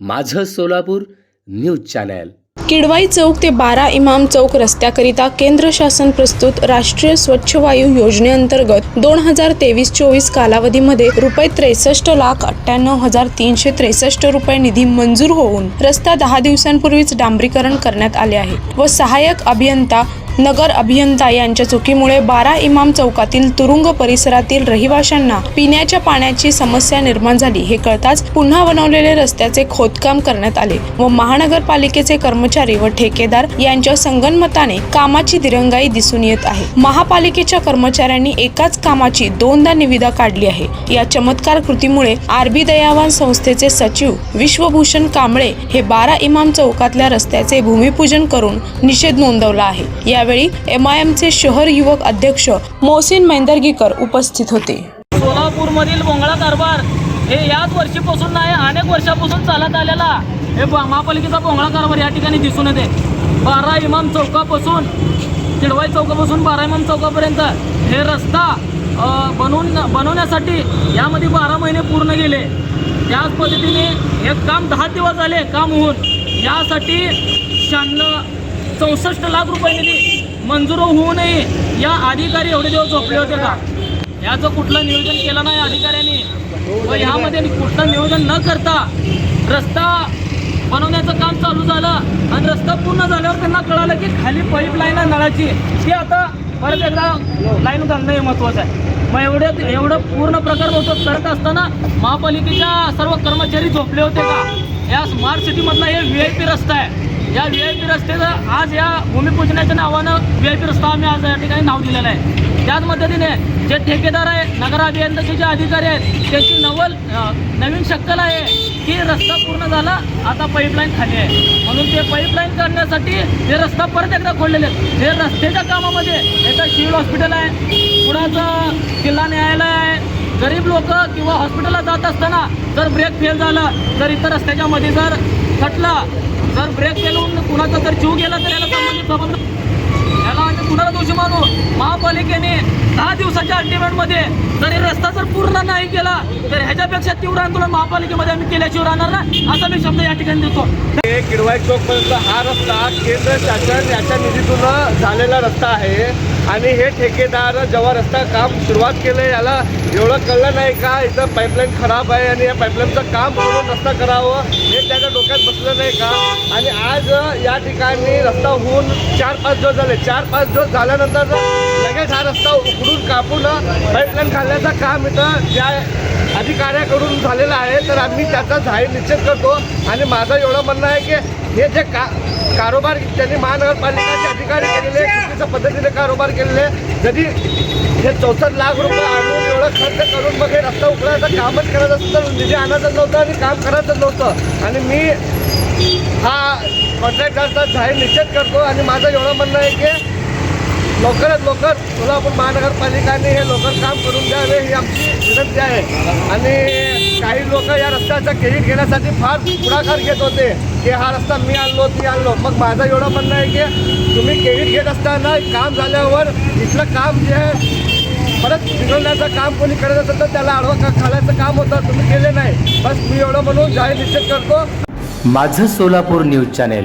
माझं Solapur news channel. Kidwai चौक ते बारा इमाम चौक रस्त्याकरिता केंद्र शासन प्रस्तुत राष्ट्रीय स्वच्छ वायू योजनेअंतर्गत दोन हजार तेवीस चोवीस कालावधीमध्ये रुपये त्रेसष्ट लाख अठ्ठ्याण्णव हजार तीनशे त्रेसष्ट रुपये निधी मंजूर होऊन रस्ता दहा दिवसांपूर्वीच डांबरीकरण करण्यात आले आहे व सहाय्यक अभियंता नगर अभियंता यांच्या चुकीमुळे बारा इमाम चौकातील तुरुंग परिसरातील रहिवाशांना पिण्याच्या पाण्याची समस्या निर्माण झाली. हे कळताच पुन्हा बनवलेले रस्त्याचे खोदकाम करण्यात आले व महानगरपालिकेचे कर्मचारी व ठेकेदार यांच्या संगनमताने कामाची दिरंगाई दिसून येत आहे. महापालिकेच्या कर्मचाऱ्यांनी एकाच कामाची दोनदा निविदा काढली आहे. या चमत्कार कृतीमुळे आरबी दयावान संस्थेचे सचिव विश्वभूषण कांबळे हे बारा इमाम चौकातल्या रस्त्याचे भूमिपूजन करून निषेध नोंदवला आहे. या यावेळी एम आय एमचे शहर युवक अध्यक्ष मोहसिन मैंदर्गीकर उपस्थित होते. सोलापूरमधील बोंगळा कारभार हे याच वर्षीपासून नाही अनेक वर्षापासून चालत आलेला. हे महापालिकेचा बोंगळा कारभार या ठिकाणी दिसून येते. बारा इमाम चौकापासून किडवाई चौकापासून बारा इमाम चौकापर्यंत हे रस्ता बनवून बनवण्यासाठी यामध्ये बारा महिने पूर्ण गेले. त्याच पद्धतीने हे काम दहा दिवस झाले काम होऊन. यासाठी शहाण्णव चौसष्ट लाख रुपये निधी मंजूर होऊ नये. या अधिकारी एवढे दिवस झोपले होते का? याचं कुठलं नियोजन केलं नाही अधिकाऱ्यांनी? व ह्यामध्ये कुठलं नियोजन न करता रस्ता बनवण्याचं काम चालू झालं आणि रस्ता पूर्ण झाल्यावर त्यांना कळालं की खाली पाईपलाईन आहे नळाची. ती आता परत एकदा लाईन घालणं हे महत्त्वाचं आहे. मग एवढं एवढं पूर्ण प्रकार होतो करत असताना महापालिकेच्या सर्व कर्मचारी झोपले होते का? या स्मार्ट सिटीमधला हे व्ही आय पी रस्ता आहे. या व्ही आय पी रस्त्याचं आज या भूमिपूजनाच्या नावानं व्ही आय पी रस्ता आम्ही आज या ठिकाणी नाव दिलेलं आहे. त्याच पद्धतीने जे ठेकेदार आहे नगर अभियंत्याचे जे अधिकारी आहेत त्याची नवल नवीन शक्कल आहे की रस्ता पूर्ण झाला आता पाईपलाईन खाली आहे. म्हणून ते पाईपलाईन करण्यासाठी हे रस्ता परत एकदा खोडलेले आहेत. हे रस्त्याच्या कामामध्ये इथं सिव्हिल हॉस्पिटल आहे पुण्याचं जिल्हा न्यायालय आहे गरीब लोक किंवा हॉस्पिटलला जात असताना जर ब्रेक फेल झालं तर इतर रस्त्याच्या मध्ये जर थटला जर ब्रेक फेल होऊन कुणाचा जर जीव गेला तर याला संबंधित संबंध याला आम्ही कुणाला दोषी मानू? महापालिकेने दहा दिवसाच्या अल्टिमेटमध्ये जर हे रस्ता जर पूर्ण नाही केला तर ह्याच्यापेक्षा तीव्र आंदोलन महापालिकेमध्ये आम्ही केल्याशिवाय राहणार ना असा मी शब्द या ठिकाणी देतो. हे किडवाई चौकपर्यंत हा रस्ता केंद्र शासन याच्या निधीतून झालेला रस्ता आहे. आणि हे ठेकेदार जेव्हा रस्ता काम सुरुवात केलं याला एवढं कळलं नाही का इथं पाईपलाईन खराब आहे आणि या पाईपलाईनचं काम करून रस्ता करावं हे त्याच्या डोक्यात बसलं नाही का? आणि आज या ठिकाणी रस्ता होऊन चार पाच दिवस झाले. चार पाच दिवस झाल्यानंतर हा रस्ता उकडून कापून पाईपलाईन घालण्याचं काम इथं त्या अधिकाऱ्याकडून झालेलं आहे तर आम्ही त्याचा जाहीर निश्चित करतो. आणि माझं एवढं म्हणणं आहे की हे जे का कारोबार त्यांनी महानगरपालिकाचे अधिकारी केलेले चुकीच्या पद्धतीने कारोबार केलेले जरी हे चौसष्ट लाख रुपये आणून एवढं खर्च करून मग हे रस्ता उकडायचं कामच करायचं असतं तर निधी आणायचं नव्हतं आणि काम करायचं नव्हतं. आणि मी हा कॉन्ट्रॅक्टरचा जाहीर निश्चित करतो. आणि माझं एवढं म्हणणं आहे की लवकरात लवकर सोलापूर महानगरपालिकाने हे लवकर काम करून द्यावे ही आमची विनंती आहे. आणि काही लोक या रस्त्याचा क्रेडिट घेण्यासाठी फार पुढाकार घेत होते की हा रस्ता मी आणलो ती आणलो. मग माझं एवढं म्हणणं आहे की तुम्ही क्रेडिट घेत असताना काम झाल्यावर इथलं काम जे आहे परत बिघडण्याचं काम कोणी करत असेल तर त्याला आडवा का खालायचं काम होतं तुम्ही केले नाही. बस मी एवढं म्हणून जाहीर निश्चित करतो. माझं सोलापूर न्यूज चॅनेल